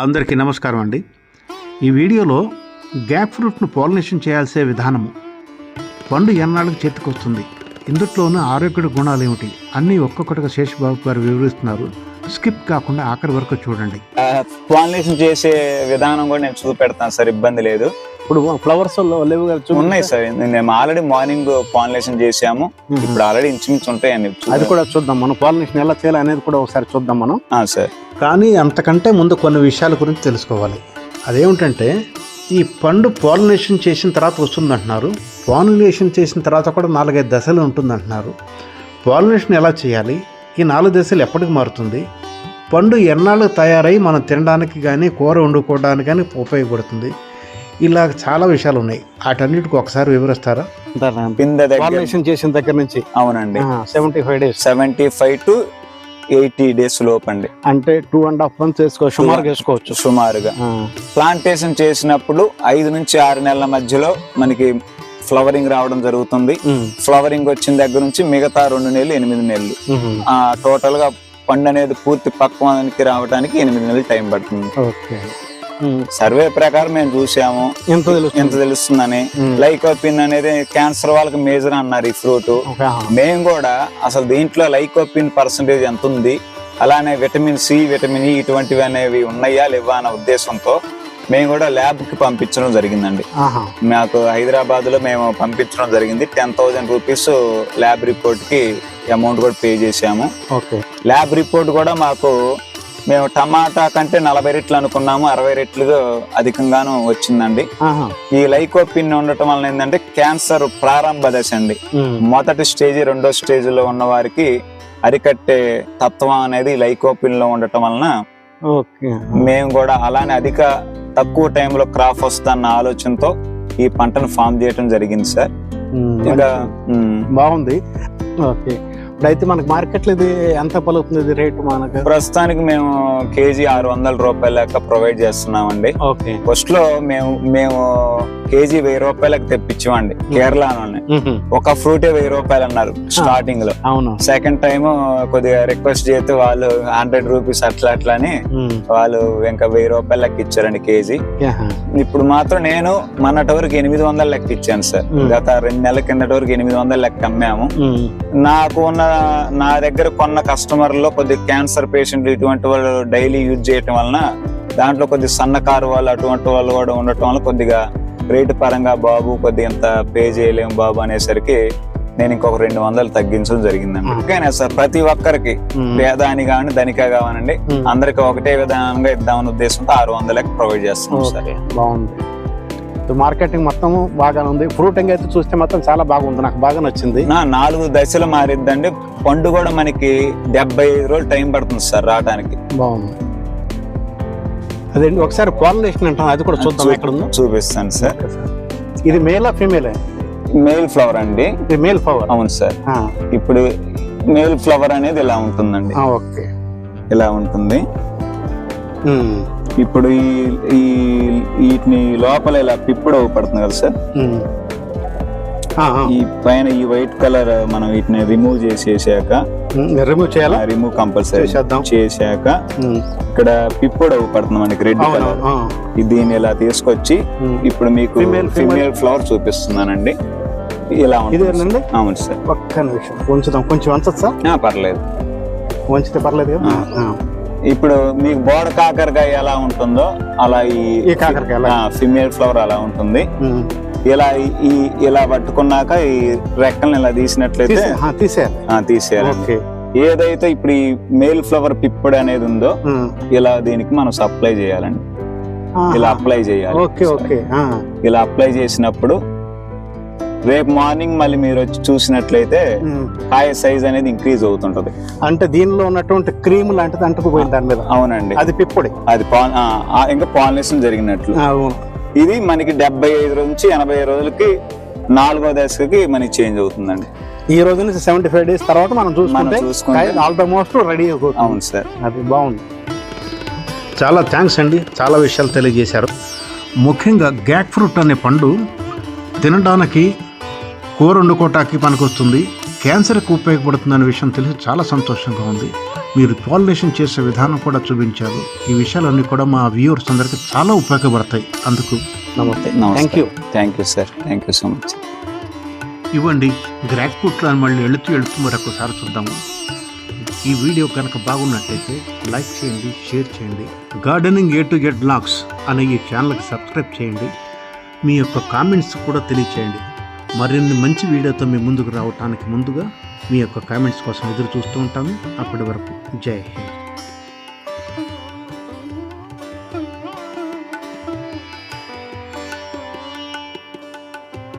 అందరికీ నమస్కారం అండి. ఈ వీడియోలో గ్యాప్ ఫ్రూట్ను పాలినేషన్ చేయాల్సే విధానము. పండు ఎన్నాళ్ళకి చేతికొస్తుంది? ఇందుట్లోనూ ఆరోగ్య గుణాలు ఏమిటి? అన్నీ ఒక్కొక్కటిగా శేషబాబు గారు వివరిస్తున్నారు. స్కిప్ కాకుండా ఆఖరి వరకు చూడండి. పాలినేషన్ చేసే విధానం కూడా నేను చూపెడతాను సార్ ఇబ్బంది లేదు. ఇప్పుడు ఫ్లవర్స్ లేవు. ఉన్నాయి సార్ మేము ఆల్రెడీ మార్నింగ్ పాలినేషన్ చేసాము. ఇప్పుడు ఆల్రెడీ ఇంచుమించు ఉంటాయండి అది కూడా చూద్దాం మనం. పాలినేషన్ ఎలా చేయాలి అనేది కూడా ఒకసారి చూద్దాం మనం. ఆ, సార్. కానీ అంతకంటే ముందు కొన్ని విషయాల గురించి తెలుసుకోవాలి. అదేమిటంటే ఈ పండు పాలినేషన్ చేసిన తర్వాత వస్తుందంటున్నారు. పాలినేషన్ చేసిన తర్వాత కూడా నాలుగైదు దశలు ఉంటుందంటున్నారు. పాలినేషన్ ఎలా చేయాలి? ఈ నాలుగు దశలు ఎప్పటికి మారుతుంది? పండు ఎన్నాళ్ళు తయారై మనం తినడానికి కానీ కూర వండుకోవడానికి కానీ ఉపయోగపడుతుంది? ఇలా చాలా విషయాలు ఉన్నాయి. వాటన్నిటికి ఒకసారి వివరిస్తారా? పాలినేషన్ చేసిన దగ్గర నుంచి? అవునండి. Seventy five days seventy five to eighty days లోపు అండి అంటే టూ అండ్ హాఫ్ మంత్స్ వేసుకోవచ్చు సుమారుగా వేసుకోవచ్చు. సుమారుగా. ప్లాంటేషన్ చేసినప్పుడు ఐదు నుంచి ఆరు నెలల మధ్యలో మనకి ఫ్లవరింగ్ రావడం జరుగుతుంది. ఫ్లవరింగ్ వచ్చిన దగ్గర నుంచి మిగతా రెండు నెలలు ఎనిమిది నెలలు. టోటల్గా పండు అనేది పూర్తి పక్వానికి రావడానికి ఎనిమిది నెలలు టైం పడుతుంది. సర్వే ప్రకారం మేము చూసాము. ఎంత తెలుస్తుంది? ఎంత తెలుస్తుందని. లైకోపిన్ అనేది క్యాన్సర్ వాళ్ళకి మేజర్ అన్నారు ఈ ఫ్రూట్ మేము కూడా అసలు దీంట్లో లైకోపిన్ పర్సంటేజ్ ఎంత ఉంది? అలానే విటమిన్ సి విటమిన్ ఈ ఇటువంటివి అనేవి ఉన్నాయా లేవా అన్న ఉద్దేశంతో మేము కూడా ల్యాబ్కి పంపించడం జరిగిందండి. మాకు హైదరాబాద్లో మేము పంపించడం జరిగింది. టెన్ థౌజండ్ రూపీస్ ల్యాబ్ రిపోర్ట్కి అమౌంట్ కూడా పే చేసాము ల్యాబ్ రిపోర్ట్ కూడా మాకు మేము టమాటా కంటే నలభై రెట్లు అనుకున్నాము అరవై రెట్లు అధికంగాను వచ్చిందండి. ఈ లైకోపిన్ ఉండటం వలన ఏంటంటే క్యాన్సర్ ప్రారంభ దశ అండి. మొదటి స్టేజ్ రెండో స్టేజ్లో ఉన్న వారికి అరికట్టే తత్వం అనేది లైకోపిన్లో ఉండటం వలన మేము కూడా అలానే అధిక తక్కువ టైంలో క్రాప్ వస్తుందన్న ఆలోచనతో ఈ పంటను ఫామ్ చేయడం జరిగింది సార్. ఇంకా బాగుంది. ఓకే. ఇప్పుడు అయితే మనకి మార్కెట్లో ఇది ఎంత పలుకుతుంది ఇది రేటు మనకు? ప్రస్తుతానికి మేము కేజీ ఆరు వందల రూపాయల లెక్క ప్రొవైడ్ చేస్తున్నామండి. ఓకే. ఫస్ట్లో మేము మేము కేజీ వెయ్యి రూపాయలకు తెప్పించామండి ఉహుం, ఒక ఫ్రూటే వెయ్యి రూపాయలు అన్నారు స్టార్టింగ్లో అవును. సెకండ్ టైం కొద్దిగా రిక్వెస్ట్ చేస్తే వాళ్ళు హండ్రెడ్ రూపీస్ అట్లా అట్లా అని వాళ్ళు ఇంకా వెయ్యి రూపాయల లెక్క ఇచ్చారండి కేజీ. ఇప్పుడు మాత్రం నేను మొన్నటి వరకు ఎనిమిది వందల లెక్క ఇచ్చాను సార్. గత రెండు నెలల కిందటి వరకు ఎనిమిది వందల లెక్క అమ్మాము. నాకు ఉన్న నా దగ్గర కొన్న కస్టమర్లో కొద్ది క్యాన్సర్ పేషెంట్లు ఇటువంటి వాళ్ళు డైలీ యూజ్ చేయటం వలన దాంట్లో కొద్ది సన్నకారు వాళ్ళు అటువంటి వాళ్ళు కూడా ఉండటం వల్ల కొద్దిగా రేటు పరంగా బాబు కొద్దిగా ఇంత పే చేయలేము బాబు అనేసరికి నేను ఇంకొక రెండు వందలు తగ్గించడం జరిగిందండి. ఓకేనా సార్? ప్రతి ఒక్కరికి పేదాని కానీ ధనిక కావాలండి. ఉమ్, అందరికి ఒకటే విధానంగా ఇద్దామనే ఉద్దేశంతో ఆరు వందలకి ప్రొవైడ్ చేస్తున్నాం సార్. బాగుంది. మార్కెటింగ్ మొత్తం బాగానే ఉంది. ఫ్రూటింగ్ అయితే చూస్తే మాత్రం చాలా బాగుంది. నాకు బాగా నచ్చింది. నా నాలుగు దశలు మారిద్దండి పండు కూడా మనకి డెబ్బై రోజులు టైం పడుతుంది సార్ రావడానికి. బాగుంది. అదేంటి? ఒకసారి పాలినేషన్ అంటాం అది కూడా చూద్దాం ఎక్కడ ఉందో. చూపిస్తాను సార్. ఇది మేలా ఫీమేలే? మేల్ ఫ్లవర్ అండి. ఇది మేల్ ఫ్లవర్. అవును సార్. ఇప్పుడు మేల్ ఫ్లవర్ అనేది ఇలా ఉంటుందండి. ఓకే. ఇలా ఉంటుంది. ఇప్పుడు ఈ ఈ వీటిని లోపల ఇలా పిప్పుడు పడుతుంది కదా సార్. ఈ పైన ఈ వైట్ కలర్ మనం వీటిని రిమూవ్ చేసేసాక రిమూవ్ చేయాలా? రిమూవ్ కంపల్సరీ చేసేద్దాం. చేశాక ఉమ్, ఇక్కడ పిప్పుడు పడుతుంది మనకి రెడ్ కలర్. దీన్ని ఇలా తీసుకొచ్చి. ఇప్పుడు మీకు. ఫిమేల్ ఫ్లవర్ చూపిస్తున్నానండి. ఇలా ఉంటుంది అవును సార్. ఒక్క నిమిషం. ఉంచుదాం. కొంచెం వంచచ్చా ఆ, పర్లేదు. వంచితే పర్లేదు కదా. ఇప్పుడు మీకు బోడ కాకరకాయ ఎలా ఉంటుందో అలా ఈ కాకరకాయ? ఫిమేల్ ఫ్లవర్ అలా ఉంటుంది. ఇలా ఈ- ఇలా పట్టుకున్నాక ఈ రెక్కల్ని ఇలా తీసినట్లయితే తీసేయాలి ఓకే ఏదైతే ఇప్పుడు ఈ మేల్ ఫ్లవర్ పిప్పుడు అనేది ఉందో. ఇలా దీనికి మనం సప్లై చేయాలండి. ఇలా అప్లై చేయాలి ఓకే ఓకే ఆ. ఇలా అప్లై చేసినప్పుడు రేపు మార్నింగ్ మళ్ళీ మీరు వచ్చి చూసినట్లయితే. కాయ సైజ్ అనేది ఇంక్రీజ్ అవుతుంటది. అంటే దీనిలో ఉన్నటువంటి క్రీమ్ లాంటిది అంటుకుపోయింది దాని మీద? అవునండి. అది పిప్పుడి? అది ఇంకా పాలినేషన్ జరిగినట్లు. ఇది మనకి డెబ్బై ఐదు నుంచి ఎనభై రోజులకి నాలుగో దశకి మనకి చేంజ్ అవుతుందండి. ఈ రోజు నుంచి సెవెంటీ ఫైవ్ డేస్ తర్వాత మనం చూసుకుంటే ఆల్మోస్ట్ రెడీ అయిపోతుంది. అవును సార్. అది బాగుంది. చాలా థ్యాంక్స్ అండి. చాలా విషయాలు తెలియజేశారు. ముఖ్యంగా గ్యాక్ ఫ్రూట్ అనే పండు తినడానికి కూర వండుకోవటానికి పనికొస్తుంది. క్యాన్సర్కి ఉపయోగపడుతుందనే విషయం తెలిసి చాలా సంతోషంగా ఉంది. మీరు పాలినేషన్ చేసే విధానం కూడా చూపించారు. ఈ విషయాలన్నీ కూడా మా వ్యూవర్స్ అందరికీ చాలా ఉపయోగపడతాయి. అందుకు నమస్తే. Thank you thank you sir thank you so much ఇవ్వండి. మళ్ళీ వెళుతూ వెళుతూ మరొకసారి చూద్దాము. ఈ వీడియో కనుక బాగున్నట్లయితే లైక్ చేయండి షేర్ చేయండి. Gardening A to get blogs అనే ఈ ఛానల్కి సబ్స్క్రైబ్ చేయండి. మీ యొక్క కామెంట్స్ కూడా తెలియచేయండి. మరిన్ని మంచి వీడియోతో మీ ముందుకు రావటానికి ముందుగా మీ యొక్క కామెంట్స్ కోసం ఎదురు చూస్తూ ఉంటాను. అప్పటి వరకు జై హింద్.